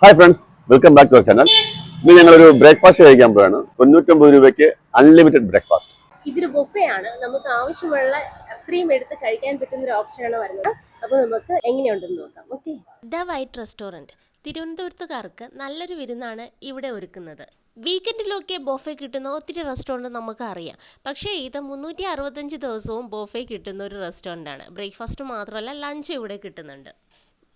Hi friends welcome back to our channel ഇന്ന് ഒരു breakfast കഴിക്കാൻ പോവാണ്. തൊണ്ണൂറ്റൊമ്പത് രൂപയ്ക്ക് അൺലിമിറ്റഡ് ബ്രേക്ക്ഫാസ്റ്റ് ഇതൊരു ബൊഫയാണ് നമുക്ക് ആവശ്യമുള്ള അത്രയും എടുത്ത് കഴിക്കാൻ പറ്റുന്ന ഒരു ഓപ്ഷനാണ് വരുന്നത്. അപ്പോൾ നമുക്ക് എങ്ങനെയുണ്ടെന്ന് നോക്കാം. ഓക്കെ ദ വൈറ്റ് റെസ്റ്റോറന്റ് തിരുവനന്തപുരത്തുകാർക്ക് നല്ലൊരു വിരുന്നാണ് ഇവിടെ ഒരുക്കുന്നത്. വീക്കെൻഡിലൊക്കെ ബോഫേ കിട്ടുന്ന ഒത്തിരി റെസ്റ്റോറന്റ് നമുക്ക് അറിയാം. പക്ഷേ ഇത് മുന്നൂറ്റി അറുപത്തഞ്ച് ദിവസവും ബോഫേ കിട്ടുന്ന ഒരു റെസ്റ്റോറന്റ് ആണ്. ബ്രേക്ക്ഫാസ്റ്റ് മാത്രമല്ല ലഞ്ച് ഇവിടെ കിട്ടുന്നുണ്ട്.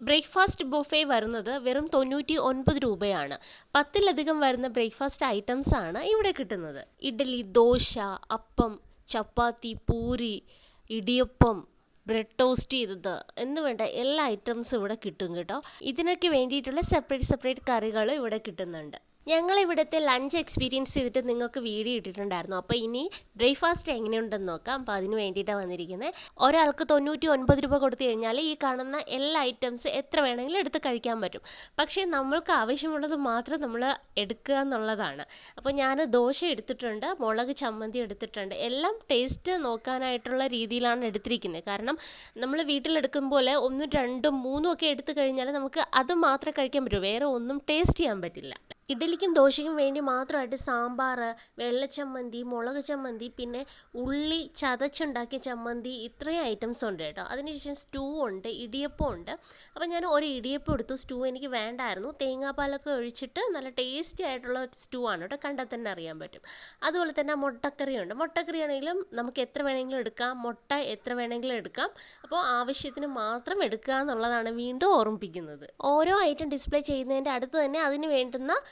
ബ്രേക്ക്ഫാസ്റ്റ് ബുഫെ വരുന്നത് വെറും തൊണ്ണൂറ്റി ഒൻപത് രൂപയാണ്. പത്തിലധികം വരുന്ന ബ്രേക്ക്ഫാസ്റ്റ് ഐറ്റംസ് ആണ് ഇവിടെ കിട്ടുന്നത്. ഇഡ്ഡലി ദോശ അപ്പം ചപ്പാത്തി പൂരി ഇടിയപ്പം ബ്രെഡ് ടോസ്റ്റ് ചെയ്തത് എന്ന് വേണ്ട എല്ലാ ഐറ്റംസും ഇവിടെ കിട്ടും കേട്ടോ. ഇതിനൊക്കെ വേണ്ടിയിട്ടുള്ള സെപ്പറേറ്റ് സെപ്പറേറ്റ് കറികളും ഇവിടെ കിട്ടുന്നുണ്ട്. ഞങ്ങൾ ഇവിടുത്തെ ലഞ്ച് എക്സ്പീരിയൻസ് ചെയ്തിട്ട് നിങ്ങൾക്ക് വീഡിയോ ഇട്ടിട്ടുണ്ടായിരുന്നു. അപ്പോൾ ഇനി ബ്രേക്ക്ഫാസ്റ്റ് എങ്ങനെയുണ്ടെന്ന് നോക്കാം. അപ്പോൾ അതിന് വേണ്ടിയിട്ടാണ് വന്നിരിക്കുന്നത് ഒരാൾക്ക് തൊണ്ണൂറ്റി ഒൻപത് രൂപ കൊടുത്തു കഴിഞ്ഞാൽ ഈ കാണുന്ന എല്ലാ ഐറ്റംസ് എത്ര വേണമെങ്കിലും എടുത്ത് കഴിക്കാൻ പറ്റും. പക്ഷേ നമ്മൾക്ക് ആവശ്യമുള്ളത് മാത്രം നമ്മൾ എടുക്കുക എന്നുള്ളതാണ്. അപ്പോൾ ഞാൻ ദോശ എടുത്തിട്ടുണ്ട് മുളക് ചമ്മന്തി എടുത്തിട്ടുണ്ട്. എല്ലാം ടേസ്റ്റ് നോക്കാനായിട്ടുള്ള രീതിയിലാണ് എടുത്തിരിക്കുന്നത് കാരണം നമ്മൾ വീട്ടിലെടുക്കും പോലെ ഒന്നും രണ്ടും മൂന്നും ഒക്കെ എടുത്തു കഴിഞ്ഞാൽ നമുക്ക് അത് മാത്രമേ കഴിക്കാൻ പറ്റൂ. വേറെ ഒന്നും ടേസ്റ്റ് ചെയ്യാൻ പറ്റില്ല. ഇഡ്ഡലിക്കും ദോശയ്ക്കും വേണ്ടി മാത്രമായിട്ട് സാമ്പാർ വെള്ളച്ചമ്മന്തി മുളക് ചമ്മന്തി പിന്നെ ഉള്ളി ചതച്ചുണ്ടാക്കിയ ചമ്മന്തി ഇത്രയും ഐറ്റംസ് ഉണ്ട് കേട്ടോ. അതിനുശേഷം സ്റ്റൂ ഉണ്ട് ഇടിയപ്പം ഉണ്ട്. അപ്പോൾ ഞാൻ ഒരു ഇടിയപ്പം എടുത്തു. സ്റ്റൂ എനിക്ക് വേണ്ടായിരുന്നു. തേങ്ങാപ്പാലൊക്കെ ഒഴിച്ചിട്ട് നല്ല ടേസ്റ്റി ആയിട്ടുള്ള സ്റ്റൂ ആണ് കേട്ടോ. കണ്ടാൽ തന്നെ അറിയാൻ പറ്റും. അതുപോലെ തന്നെ മുട്ടക്കറി ഉണ്ട് മുട്ടക്കറി ആണെങ്കിലും നമുക്ക് എത്ര വേണമെങ്കിലും എടുക്കാം. മുട്ട എത്ര വേണമെങ്കിലും എടുക്കാം. അപ്പോൾ ആവശ്യത്തിന് മാത്രം എടുക്കുക എന്നുള്ളതാണ് വീണ്ടും ഓർമ്മിപ്പിക്കുന്നത്. ഓരോ ഐറ്റം ഡിസ്പ്ലേ ചെയ്യുന്നതിന്റെ അടുത്ത് തന്നെ അതിന് വേണ്ടുന്ന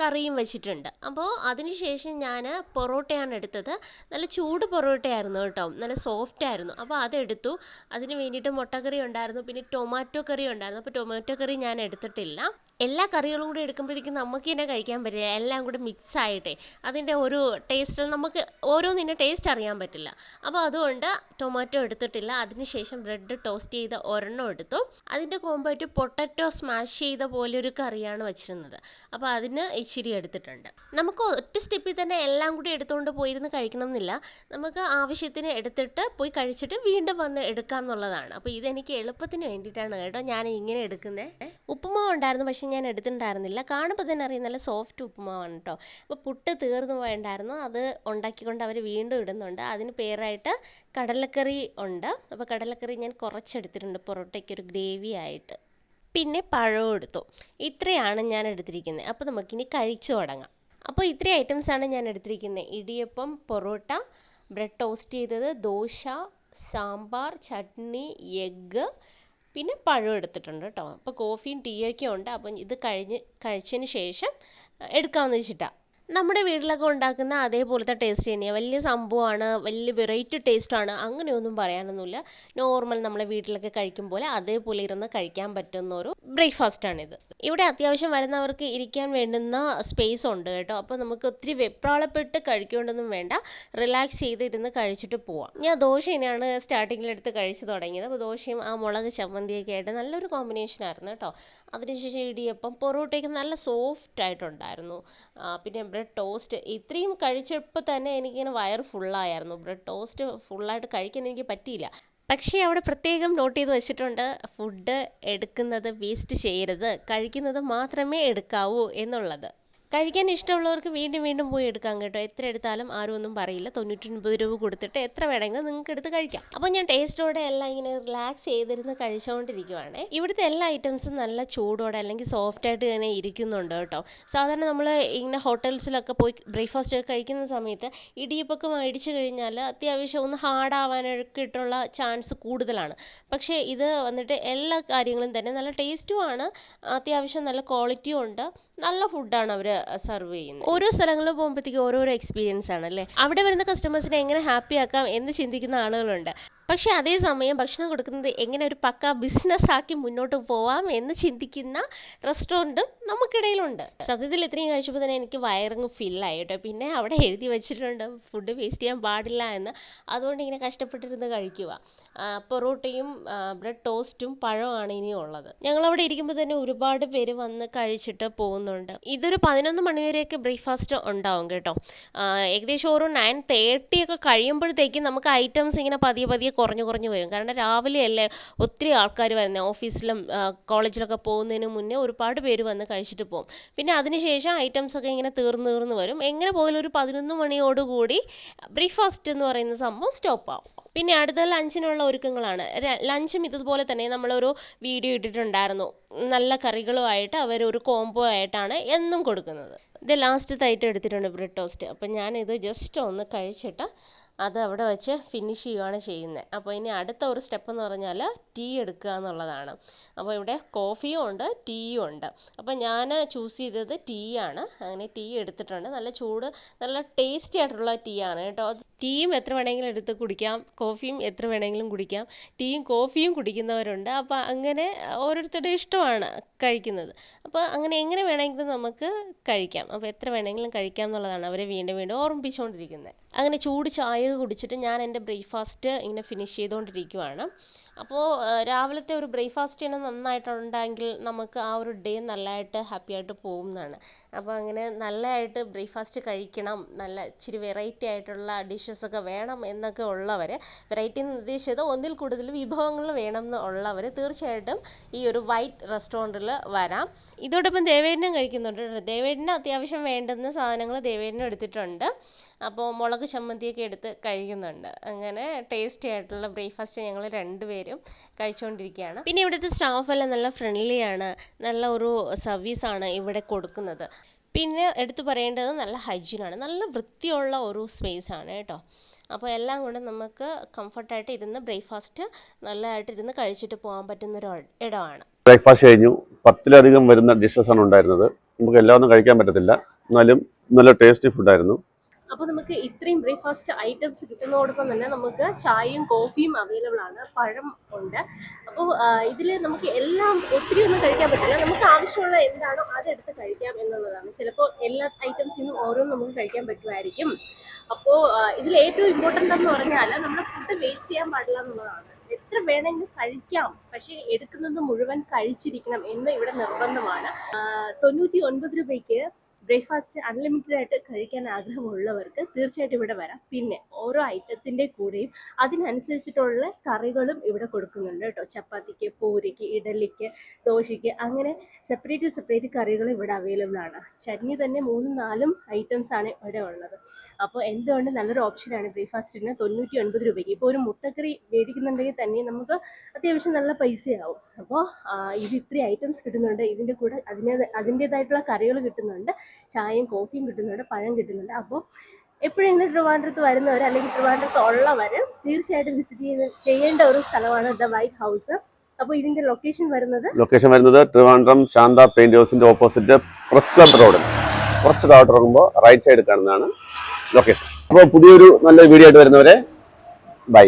കറിയും വെച്ചിട്ടുണ്ട്. അപ്പോൾ അതിനുശേഷം ഞാൻ പൊറോട്ടയാണ് എടുത്തത്. നല്ല ചൂട് പൊറോട്ടയായിരുന്നു കേട്ടോ. നല്ല സോഫ്റ്റ് ആയിരുന്നു. അപ്പോൾ അതെടുത്തു. അതിന് വേണ്ടിയിട്ട് മുട്ടക്കറി ഉണ്ടായിരുന്നു. പിന്നെ ടൊമാറ്റോ കറി ഉണ്ടായിരുന്നു. അപ്പോൾ ടൊമാറ്റോ കറി ഞാൻ എടുത്തിട്ടില്ല. എല്ലാ കറികളും കൂടി എടുക്കുമ്പോഴേക്കും നമുക്ക് തന്നെ കഴിക്കാൻ പറ്റില്ല. എല്ലാം കൂടി മിക്സ് ആയിട്ടേ. അതിന്റെ ഒരു ടേസ്റ്റ് നമുക്ക് ഓരോന്നിന്റെ ടേസ്റ്റ് അറിയാൻ പറ്റില്ല. അപ്പോൾ അതുകൊണ്ട് ടൊമാറ്റോ എടുത്തിട്ടില്ല. അതിനുശേഷം ബ്രെഡ് ടോസ്റ്റ് ചെയ്ത ഒരെണ്ണം എടുത്തു. അതിന്റെ കോമ്പായിട്ട് പൊട്ടറ്റോ സ്മാഷ് ചെയ്ത പോലെ ഒരു കറിയാണ് വെച്ചിരുന്നത്. അപ്പോൾ അതിന് ഇച്ചിരി എടുത്തിട്ടുണ്ട്. നമുക്ക് ഒറ്റ സ്റ്റെപ്പിൽ തന്നെ എല്ലാം കൂടി എടുത്തുകൊണ്ട് പോയിരുന്ന് കഴിക്കണം എന്നില്ല നമുക്ക് ആവശ്യത്തിന് എടുത്തിട്ട് പോയി കഴിച്ചിട്ട് വീണ്ടും വന്ന് എടുക്കാം എന്നുള്ളതാണ് അപ്പോൾ ഇതെനിക്ക് എളുപ്പത്തിന് വേണ്ടിയിട്ടാണ് കേട്ടോ ഞാൻ ഇങ്ങനെ എടുക്കുന്നത് ഉപ്പുമാവ് ഉണ്ടായിരുന്നു പക്ഷെ ഞാൻ എടുത്തിട്ടുണ്ടായിരുന്നില്ല. കാണുമ്പോൾ തന്നെ അറിയാം നല്ല സോഫ്റ്റ് ഉപ്പുമാവാണ് കേട്ടോ. അപ്പോൾ പുട്ട് തീർന്നു പോയുണ്ടായിരുന്നു അത് ഉണ്ടാക്കിക്കൊണ്ട് അവർ വീണ്ടും ഇടുന്നുണ്ട്. അതിന് പേരായിട്ട് കടലക്കറി ഉണ്ട്. അപ്പോൾ കടലക്കറി ഞാൻ കുറച്ചെടുത്തിട്ടുണ്ട് പൊറോട്ടയ്ക്ക് ഒരു ഗ്രേവി ആയിട്ട്. പിന്നെ പഴവും എടുത്തു. ഇത്രയാണ് ഞാൻ എടുത്തിരിക്കുന്നത് അപ്പോൾ നമുക്കിനി കഴിച്ചു തുടങ്ങാം. അപ്പോൾ ഇത്രയും ഐറ്റംസ് ആണ് ഞാൻ എടുത്തിരിക്കുന്നത് ഇടിയപ്പം പൊറോട്ട ബ്രെഡ് ടോസ്റ്റ് ചെയ്തത് ദോശ സാമ്പാർ ചട്നി എഗ്ഗ് പിന്നെ പഴം എടുത്തിട്ടുണ്ട് കേട്ടോ അപ്പോൾ കോഫിയും ടീയൊക്കെ ഉണ്ട്. അപ്പം ഇത് കഴിഞ്ഞ് കഴിച്ചതിന് ശേഷം എടുക്കാമെന്ന് വെച്ചിട്ടാണ് നമ്മുടെ വീട്ടിലൊക്കെ ഉണ്ടാക്കുന്ന അതേപോലത്തെ ടേസ്റ്റ് തന്നെയാണ് വലിയ സംഭവമാണ് വലിയ വെറൈറ്റി ടേസ്റ്റാണ് അങ്ങനെയൊന്നും പറയാനൊന്നുമില്ല. നോർമൽ നമ്മളെ വീട്ടിലൊക്കെ കഴിക്കും പോലെ അതേപോലെ ഇരുന്ന് കഴിക്കാൻ പറ്റുന്ന ഒരു ബ്രേക്ക്ഫാസ്റ്റാണിത് ഇവിടെ അത്യാവശ്യം വരുന്നവർക്ക് ഇരിക്കാൻ വേണ്ടുന്ന സ്പേസ് ഉണ്ട് കേട്ടോ. അപ്പോൾ നമുക്ക് ഒത്തിരി വെപ്രാളപ്പെട്ട് കഴിക്കേണ്ടൊന്നും വേണ്ട. റിലാക്സ് ചെയ്തിരുന്ന് കഴിച്ചിട്ട് പോവാം. ഞാൻ ദോശ തന്നെയാണ് സ്റ്റാർട്ടിങ്ങിൽ എടുത്ത് കഴിച്ചു തുടങ്ങിയത്. അപ്പോൾ ദോശയും ആ മുളക് ചമ്മന്തിയൊക്കെ ആയിട്ട് നല്ലൊരു കോമ്പിനേഷൻ ആയിരുന്നു കേട്ടോ. അതിനുശേഷം ഇടിയപ്പം പൊറോട്ടയൊക്കെ നല്ല സോഫ്റ്റ് ആയിട്ടുണ്ടായിരുന്നു. പിന്നെ ബ്രെഡ് ടോസ്റ്റ് ഇത്രയും കഴിച്ചപ്പോൾ തന്നെ എനിക്കിങ്ങനെ വയറ് ഫുള്ളായിരുന്നു ബ്രെഡ് ടോസ്റ്റ് ഫുള്ളായിട്ട് കഴിക്കാൻ എനിക്ക് പറ്റിയില്ല. പക്ഷേ അവിടെ പ്രത്യേകം നോട്ട് ചെയ്ത് വെച്ചിട്ടുണ്ട് ഫുഡ് എടുക്കുന്നത് വേസ്റ്റ് ചെയ്യരുത് കഴിക്കുന്നത് മാത്രമേ എടുക്കാവൂ എന്നുള്ളത്. കഴിക്കാൻ ഇഷ്ടമുള്ളവർക്ക് വീണ്ടും വീണ്ടും പോയി എടുക്കാം കേട്ടോ. എത്ര എടുത്താലും ആരും ഒന്നും പറയില്ല. തൊണ്ണൂറ്റൊൻപത് രൂപ കൊടുത്തിട്ട് എത്ര വേണമെങ്കിലും നിങ്ങൾക്ക് എടുത്ത് കഴിക്കാം. അപ്പോൾ ഞാൻ ടേസ്റ്റോടെ എല്ലാം ഇങ്ങനെ റിലാക്സ് ചെയ്തിരുന്ന് കഴിച്ചുകൊണ്ടിരിക്കുവാണ് ഇവിടുത്തെ എല്ലാ ഐറ്റംസും നല്ല ചൂടോടെ അല്ലെങ്കിൽ സോഫ്റ്റ് ആയിട്ട് തന്നെ ഇരിക്കുന്നുണ്ട് കേട്ടോ. സാധാരണ നമ്മൾ ഇങ്ങനെ ഹോട്ടൽസിലൊക്കെ പോയി ബ്രേക്ക്ഫാസ്റ്റ് ഒക്കെ കഴിക്കുന്ന സമയത്ത് ഇടിയപ്പൊക്കെ മേടിച്ചു കഴിഞ്ഞാൽ അത്യാവശ്യം ഒന്ന് ഹാർഡ് ആവാനൊക്കെ ഇട്ടുള്ള ചാൻസ് കൂടുതലാണ്. പക്ഷേ ഇത് വന്നിട്ട് എല്ലാ കാര്യങ്ങളും തന്നെ നല്ല ടേസ്റ്റുമാണ് അത്യാവശ്യം നല്ല ക്വാളിറ്റിയും ഉണ്ട്. നല്ല ഫുഡാണ് അവർ സെർവ് ചെയ്യുന്നത്. ഓരോ സ്ഥലങ്ങളിൽ പോകുമ്പോഴത്തേക്കും ഓരോരോ എക്സ്പീരിയൻസ് ആണ് അല്ലേ? അവിടെ വരുന്ന കസ്റ്റമേഴ്സിനെ എങ്ങനെ ഹാപ്പി ആക്കാം എന്ന് ചിന്തിക്കുന്ന ആളുകളുണ്ട്. പക്ഷേ അതേസമയം ഭക്ഷണം കൊടുക്കുന്നത് എങ്ങനെ ഒരു പക്ക ബിസിനസ് ആക്കി മുന്നോട്ട് പോവാം എന്ന് ചിന്തിക്കുന്ന റെസ്റ്റോറന്റും നമുക്കിടയിലുണ്ട്. സത്യത്തിൽ ഇത്രയും കഴിച്ചപ്പോൾ തന്നെ എനിക്ക് വയറിങ് ഫില്ലായി കേട്ടോ. പിന്നെ അവിടെ എഴുതി വെച്ചിട്ടുണ്ട് ഫുഡ് വേസ്റ്റ് ചെയ്യാൻ പാടില്ല എന്ന്. അതുകൊണ്ട് ഇങ്ങനെ കഷ്ടപ്പെട്ടിരുന്ന് കഴിക്കുക. പൊറോട്ടയും ബ്രെഡ് ടോസ്റ്റും പഴമാണ് ഇനി ഉള്ളത്. ഞങ്ങളവിടെ ഇരിക്കുമ്പോൾ തന്നെ ഒരുപാട് പേര് വന്ന് കഴിച്ചിട്ട് പോകുന്നുണ്ട്. ഇതൊരു പതിനൊന്ന് മണിവരെയൊക്കെ ബ്രേക്ക്ഫാസ്റ്റ് ഉണ്ടാവും കേട്ടോ. ഏകദേശം ഒരു നയൻ തേർട്ടി ഒക്കെ കഴിയുമ്പോഴത്തേക്കും നമുക്ക് ഐറ്റംസ് ഇങ്ങനെ പതിയെ പതിയെ കുറഞ്ഞു കുറഞ്ഞു വരും. കാരണം രാവിലെയല്ലേ ഒത്തിരി ആൾക്കാർ വരുന്നത് ഓഫീസിലും കോളേജിലൊക്കെ പോകുന്നതിന് മുന്നേ ഒരുപാട് പേര് വന്ന് കഴിച്ചിട്ട് പോകും. പിന്നെ അതിനുശേഷം ഐറ്റംസ് ഒക്കെ ഇങ്ങനെ തീർന്ന് തീർന്ന് വരും. എങ്ങനെ പോയാലും ഒരു പതിനൊന്ന് മണിയോടുകൂടി ബ്രേക്ക്ഫാസ്റ്റ് എന്ന് പറയുന്ന സംഭവം സ്റ്റോപ്പ് ആവും. പിന്നെ അടുത്ത ലഞ്ചിനുള്ള ഒരുക്കങ്ങളാണ്. ലഞ്ചും ഇതുപോലെ തന്നെ നമ്മളൊരു വീഡിയോ ഇട്ടിട്ടുണ്ടായിരുന്നു. നല്ല കറികളുമായിട്ട് അവർ ഒരു കോംബോ ആയിട്ടാണ് എന്നും കൊടുക്കുന്നത്. ഇത് ലാസ്റ്റത്തെ ഐറ്റം എടുത്തിട്ടുണ്ട് ബ്രെഡ് ടോസ്റ്റ് അപ്പം ഞാനിത് ജസ്റ്റ് ഒന്ന് കഴിച്ചിട്ട് അത് അവിടെ വെച്ച് ഫിനിഷ് ചെയ്യുകയാണ് ചെയ്യുന്നത് അപ്പോൾ ഇനി അടുത്ത ഒരു സ്റ്റെപ്പ് എന്ന് പറഞ്ഞാൽ ടീ എടുക്കുക എന്നുള്ളതാണ്. അപ്പോൾ ഇവിടെ കോഫിയും ഉണ്ട് ടീയും ഉണ്ട്. അപ്പോൾ ഞാൻ ചൂസ് ചെയ്തത് ടീ ആണ്. അങ്ങനെ ടീ എടുത്തിട്ടുണ്ട്. നല്ല ചൂട് നല്ല ടേസ്റ്റി ആയിട്ടുള്ള ടീ ആണ് കേട്ടോ. ടീയും എത്ര വേണമെങ്കിലും എടുത്ത് കുടിക്കാം. കോഫിയും എത്ര വേണമെങ്കിലും കുടിക്കാം. ടീയും കോഫിയും കുടിക്കുന്നവരുണ്ട്. അപ്പോൾ അങ്ങനെ ഓരോരുത്തരുടെ ഇഷ്ടമാണ് കഴിക്കുന്നത്. അപ്പോൾ അങ്ങനെ എങ്ങനെ വേണമെങ്കിലും നമുക്ക് കഴിക്കാം. അപ്പോൾ എത്ര വേണമെങ്കിലും കഴിക്കാം എന്നുള്ളതാണ് അവരെ വീണ്ടും വീണ്ടും ഓർമ്മിപ്പിച്ചുകൊണ്ടിരിക്കുന്നത് അങ്ങനെ ചൂട് ചായ കുടിച്ചിട്ട് ഞാൻ എന്റെ ബ്രേക്ക്ഫാസ്റ്റ് ഇങ്ങനെ ഫിനിഷ് ചെയ്തുകൊണ്ടിരിക്കുവാണ് അപ്പോൾ രാവിലത്തെ ഒരു ബ്രേക്ക്ഫാസ്റ്റ് തന്നെ നന്നായിട്ടുണ്ടെങ്കിൽ നമുക്ക് ആ ഒരു ഡേ നല്ലതായിട്ട് ഹാപ്പി ആയിട്ട് പോകുന്നതാണ്. അപ്പോൾ അങ്ങനെ നല്ലതായിട്ട് ബ്രേക്ക്ഫാസ്റ്റ് കഴിക്കണം നല്ല ഇച്ചിരി വെറൈറ്റി ആയിട്ടുള്ള ഡിഷസ് ഒക്കെ വേണം എന്നൊക്കെ ഉള്ളവർ വെറൈറ്റി എന്ന് ഉദ്ദേശിച്ചത് ഒന്നിൽ കൂടുതൽ വിഭവങ്ങൾ വേണം എന്ന് ഉള്ളവർ തീർച്ചയായിട്ടും ഈ ഒരു വൈറ്റ് റെസ്റ്റോറന്റിൽ വരാം. ഇതോടൊപ്പം ദേവേടിനും കഴിക്കുന്നുണ്ട് ദേവേടിന് അത്യാവശ്യം വേണ്ടുന്ന സാധനങ്ങൾ ദേവേടിനും എടുത്തിട്ടുണ്ട്. അപ്പോൾ മുളക് ചമ്മന്തിയൊക്കെ എടുത്ത് കഴിക്കുന്നുണ്ട്. അങ്ങനെ ടേസ്റ്റി ആയിട്ടുള്ള ബ്രേക്ക്ഫാസ്റ്റ് ഞങ്ങൾ രണ്ടുപേരും കഴിച്ചുകൊണ്ടിരിക്കുകയാണ് പിന്നെ ഇവിടുത്തെ സ്റ്റാഫ് എല്ലാം നല്ല ഫ്രണ്ട്ലി ആണ്. നല്ല ഒരു സർവീസ് ആണ് ഇവിടെ കൊടുക്കുന്നത്. പിന്നെ എടുത്തു പറയേണ്ടത് നല്ല ആണ്. നല്ല വൃത്തിയുള്ള ഒരു സ്പേസ് ആണ് കേട്ടോ. അപ്പോൾ എല്ലാം കൊണ്ട് നമുക്ക് കംഫർട്ടായിട്ട് ഇരുന്ന് ബ്രേക്ക്ഫാസ്റ്റ് നല്ലതായിട്ട് ഇരുന്ന് കഴിച്ചിട്ട് പോകാൻ പറ്റുന്ന ഒരു ഇടമാണ്. ബ്രേക്ക്ഫാസ്റ്റ് കഴിഞ്ഞു. പത്തിലധികം വരുന്ന ഡിഷസ് ആണ് ഉണ്ടായിരുന്നത്. നമുക്ക് എല്ലാം ഒന്നും കഴിക്കാൻ പറ്റത്തില്ല. എന്നാലും നല്ല ടേസ്റ്റി ഫുഡായിരുന്നു അപ്പോൾ നമുക്ക് ഇത്രയും ബ്രേക്ക്ഫാസ്റ്റ് ഐറ്റംസ് കിട്ടുന്നതോടൊപ്പം തന്നെ നമുക്ക് ചായയും കോഫിയും അവൈലബിൾ ആണ്. പഴം ഉണ്ട്. അപ്പോൾ ഇതിൽ നമുക്ക് എല്ലാം ഒത്തിരി ഒന്നും കഴിക്കാൻ പറ്റില്ല. നമുക്ക് ആവശ്യമുള്ള എന്താണോ അതെടുത്ത് കഴിക്കാം എന്നുള്ളതാണ്. ചിലപ്പോൾ എല്ലാ ഐറ്റംസിനും ഓരോന്നും നമുക്ക് കഴിക്കാൻ പറ്റുമായിരിക്കും. അപ്പോൾ ഇതിൽ ഏറ്റവും ഇമ്പോർട്ടന്റ് എന്ന് പറഞ്ഞാൽ നമ്മൾ ഫുഡ് വേസ്റ്റ് ചെയ്യാൻ പാടില്ല എന്നുള്ളതാണ്. എത്ര വേണമെങ്കിലും കഴിക്കാം. പക്ഷേ എടുക്കുന്നത് മുഴുവൻ കഴിച്ചിരിക്കണം എന്ന് ഇവിടെ നിർബന്ധമാണ്. തൊണ്ണൂറ്റി ഒൻപത് രൂപയ്ക്ക് ബ്രേക്ക്ഫാസ്റ്റ് അൺലിമിറ്റഡ് ആയിട്ട് കഴിക്കാൻ ആഗ്രഹമുള്ളവർക്ക് തീർച്ചയായിട്ടും ഇവിടെ വരാം. പിന്നെ ഓരോ ഐറ്റത്തിന്റെ കൂടെയും അതിനനുസരിച്ചിട്ടുള്ള കറികളും ഇവിടെ കൊടുക്കുന്നുണ്ട് കേട്ടോ. ചപ്പാത്തിക്ക് പൂരിക്ക് ഇഡലിക്ക് ദോശയ്ക്ക് അങ്ങനെ സെപ്പറേറ്റ് സെപ്പറേറ്റ് കറികൾ ഇവിടെ അവൈലബിൾ ആണ്. ചട്നി തന്നെ മൂന്നും നാലും ഐറ്റംസ് ആണ് ഇവിടെ ഉള്ളത്. അപ്പോൾ എന്തുകൊണ്ട് നല്ലൊരു ഓപ്ഷനാണ് ബ്രേക്ക്ഫാസ്റ്റിന് തൊണ്ണൂറ്റി ഒൻപത് രൂപയ്ക്ക്. ഇപ്പോൾ ഒരു മുട്ടക്കറി മേടിക്കുന്നുണ്ടെങ്കിൽ തന്നെ നമുക്ക് അത്യാവശ്യം നല്ല പൈസയാവും. അപ്പോൾ ഇത് ഇത്രയും ഐറ്റംസ് കിട്ടുന്നുണ്ട്. ഇതിന്റെ കൂടെ അതിന് അതിന്റേതായിട്ടുള്ള കറികൾ കിട്ടുന്നുണ്ട്. ചായയും കോഫിയും കിട്ടുന്നുണ്ട് പഴം കിട്ടുന്നുണ്ട്. അപ്പോൾ എപ്പോഴെങ്കിലും ട്രിവാൻഡ്രത്ത് വരുന്നവർ അല്ലെങ്കിൽ ട്രിവാൻഡ്രത്ത് ഉള്ളവർ തീർച്ചയായിട്ടും വിസിറ്റ് ചെയ്ത് ചെയ്യേണ്ട ഒരു സ്ഥലമാണ് ദ വൈറ്റ് ഹൗസ് അപ്പോൾ ഇതിന്റെ ലൊക്കേഷൻ വരുന്നത് ലൊക്കേഷൻ വരുന്നത് ട്രിവാൻഡ്രം ശാന്ത പെയിന്റ് ഹൗസിന്റെ ഓപ്പോസിറ്റ് പ്രസ് ക്ലബ് റോഡ് കുറച്ച് താഴോട്ട് ഇറങ്ങുമ്പോൾ റൈറ്റ് സൈഡ് കാണുന്നതാണ് ലൊക്കേഷൻ അപ്പോൾ പുതിയൊരു നല്ല വീഡിയോ ആയിട്ട് വരുന്നവരെ ബൈ